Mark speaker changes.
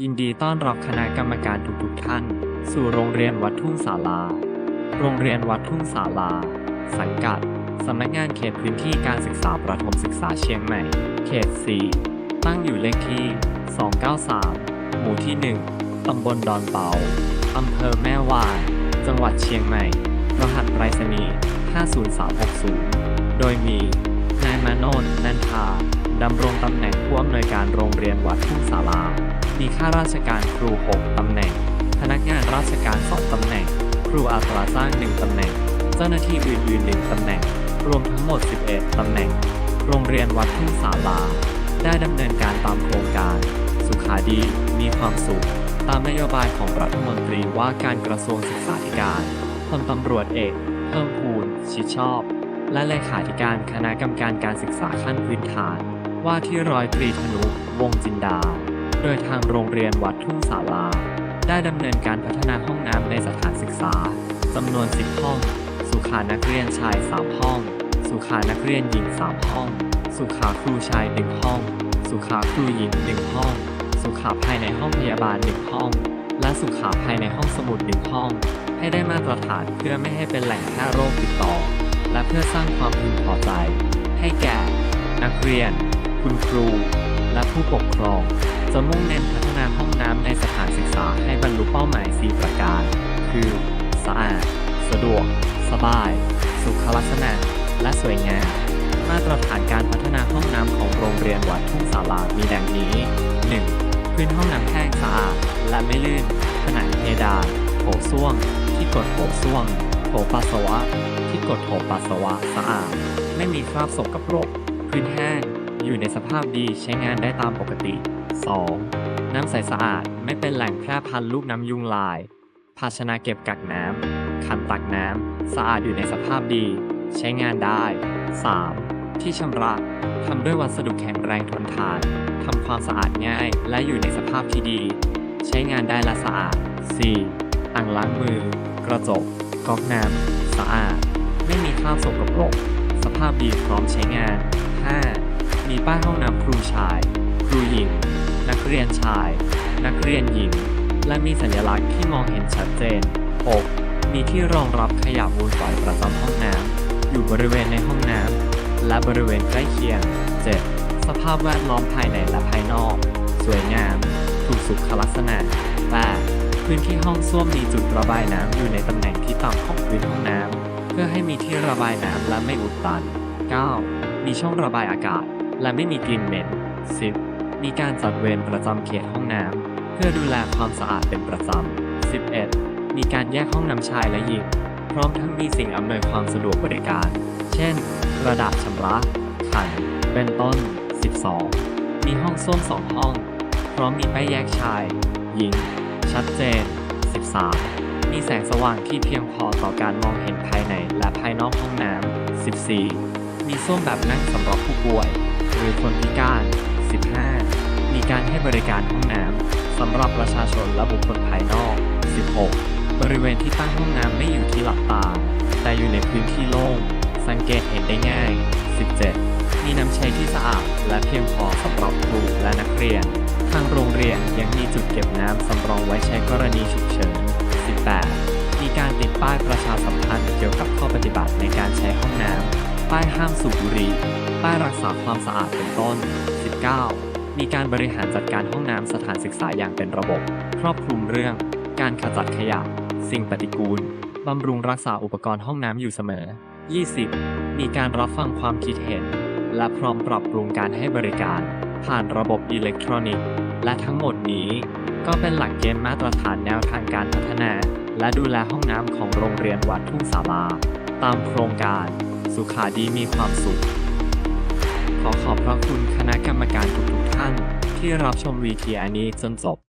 Speaker 1: ยินดีต้อนรับคณะกรรมการทุกๆท่าน สู่โรงเรียนวัดทุ่งศาลา โรงเรียนวัดทุ่งศาลา สังกัด สำนักงานเขตพื้นที่การศึกษาประถมศึกษาเชียงใหม่ เขต 4 ตั้งอยู่เลขที่ 293 หมู่ที่ 1 ตำบลดอนเปา อำเภอแม่วางจังหวัดเชียงใหม่ รหัสไปรษณีย์ 50360 โดยมี นายมานนท์นันทาดำรงตำแหน่งผู้อำนวยการโรงเรียนวัดทุ่งศาลา มีข้าราชการครู 6 ตำแหน่ง พนักงานราชการ 2 ตำแหน่ง ครูอัตราจ้าง 1 ตำแหน่ง เจ้าหน้าที่อื่นๆ 1 ตำแหน่ง รวมทั้งหมด 11 ตำแหน่ง โรงเรียนวัดทุ่งศาลา ได้ดำเนินการตามโครงการ สุขาดี มีความสุข ตามนโยบายของรัฐมนตรีว่าการกระทรวงศึกษาธิการพลตำรวจเอกเพิ่มพูนชิดชอบ และเลขาธิการคณะกรรมการการศึกษาขั้นพื้นฐาน ว่าที่ร้อยตรีธนุ วงศ์จินดา โดยทางโรงเรียนวัดทุ่งศาลา ได้ดำเนินการพัฒนาห้องน้ำในสถานศึกษาจำนวน 10 ห้อง สุขานักเรียนชาย 3 ห้อง สุขานักเรียนหญิง 3 ห้อง สุขาครูชาย 1 ห้อง สุขาครูหญิง 1 ห้อง สุขาภายในห้องพยาบาล 1 ห้อง และสุขาภายในห้องสมุด 1 ห้อง ให้ได้มาตรฐานเพื่อไม่ให้เป็นแหล่งแพร่โรคติดต่อ และเพื่อสร้างความพึงพอใจ ให้แก่ นักเรียน คุณครู และผู้ปกครอง จะมุ่งเน้นพัฒนาห้องน้ำในสถานศึกษาให้บรรลุเป้าหมาย 4 ประการ คือ สะอาด สะดวก สบาย สุขลักษณะ และสวยงาม มาตรฐานการพัฒนาห้องน้ำของโรงเรียนวัดทุ่งศาลามีดังนี้ 1. พื้นห้องน้ำแห้งสะอาด และไม่ลื่น ผนังเพดานโถส้วม ที่กดโถส้วมโถปัสสาวะ ที่กดโถปัสสาวะสะอาด ไม่มีคราบสกปรก พื้นแห้ง อยู่ในสภาพดีใช้งานได้ตามปกติ 2. น้ำใสสะอาดไม่เป็นแหล่งแพร่พันธุ์ลูกน้ำยุงลาย ภาชนะเก็บกักน้ำคันตักน้ำสะอาดอยู่ในสภาพดี ใช้งานได้ 3. ที่ชำระทำด้วยวัสดุแข็งแรงทนทานทำความสะอาดง่ายและอยู่ในสภาพที่ดี ใช้งานได้และสะอาด 4. อ่างล้างมือ กระจกก๊อกน้ำสะอาด ไม่มีคราบสกปรก สภาพดีพร้อมใช้งาน 5. มีป้ายห้องน้ำครูชาย ครูหญิง นักเรียนชาย นักเรียนหญิง และมีสัญลักษณ์ที่มองเห็นชัดเจน 6. มีที่รองรับขยะมูลฝอยประจำห้องน้ำอยู่บริเวณในห้องน้ำและบริเวณใกล้เคียง 7. สภาพแวดล้อมภายในและภายนอก สวยงาม ถูกสุขลักษณะ 8. พื้นที่ห้องส้วมมีจุดระบายน้ำอยู่ในตำแหน่งที่ต่ำของพื้นห้องน้ำเพื่อให้มีที่ระบายน้ำและไม่อุดตัน 9. มีช่องระบายอากาศ และไม่มีกลิ่นเหม็น 10. มีการจัดเวรประจำเขตห้องน้ำเพื่อดูแลความสะอาดเป็นประจำ 11. มีการแยกห้องน้ำชายและหญิง พร้อมทั้งมีสิ่งอำนวยความสะดวกบริการ เช่น กระดาษชำระขัน เป็นต้น 12. มีห้องส้วมสองห้อง พร้อมมีป้ายแยกชาย หญิง ชัดเจน 13. มีแสงสว่างที่เพียงพอต่อการมองเห็นภายในและภายนอกห้องน้ำ 14. มีส้วมแบบนั่งสำหรับผู้ป่วย หรือคนพิการ 15. มีการให้บริการห้องน้ำสำหรับประชาชนและบุคคลภายนอก 16. บริเวณที่ตั้งห้องน้ำไม่อยู่ที่หลับตา แต่อยู่ในพื้นที่โล่ง สังเกตเห็นได้ง่าย 17. มีน้ำใช้ที่สะอาดและเพียงพอสำหรับครูและนักเรียน ทางโรงเรียนยังมีจุดเก็บน้ำสำรองไว้ใช้กรณีฉุกเฉิน 18. มีการติดป้ายประชาสัมพันธ์เกี่ยวกับข้อปฏิบัติในการใช้ห้องน้ำ ป้ายห้ามสูบบุหรี่ ป้ายรักษาความสะอาดเป็นต้น 19. มีการบริหารจัดการห้องน้ำสถานศึกษาอย่างเป็นระบบ ครอบคลุมเรื่อง การขจัดขยะ สิ่งปฏิกูล บำรุงรักษาอุปกรณ์ห้องน้ำอยู่เสมอ 20. มีการรับฟังความคิดเห็น และพร้อมปรับปรุงการให้บริการ ผ่านระบบอิเล็กทรอนิกส์ และทั้งหมดนี้ ก็เป็นหลักเกณฑ์มาตรฐานแนวทางการพัฒนา และดูแลห้องน้ำของโรงเรียนวัดทุ่งศาลา ตามโครงการ สุขาดีมีความสุข ขอขอบพระคุณคณะกรรมการทุกๆท่าน ที่รับชมวีทีอันนี้จนจบ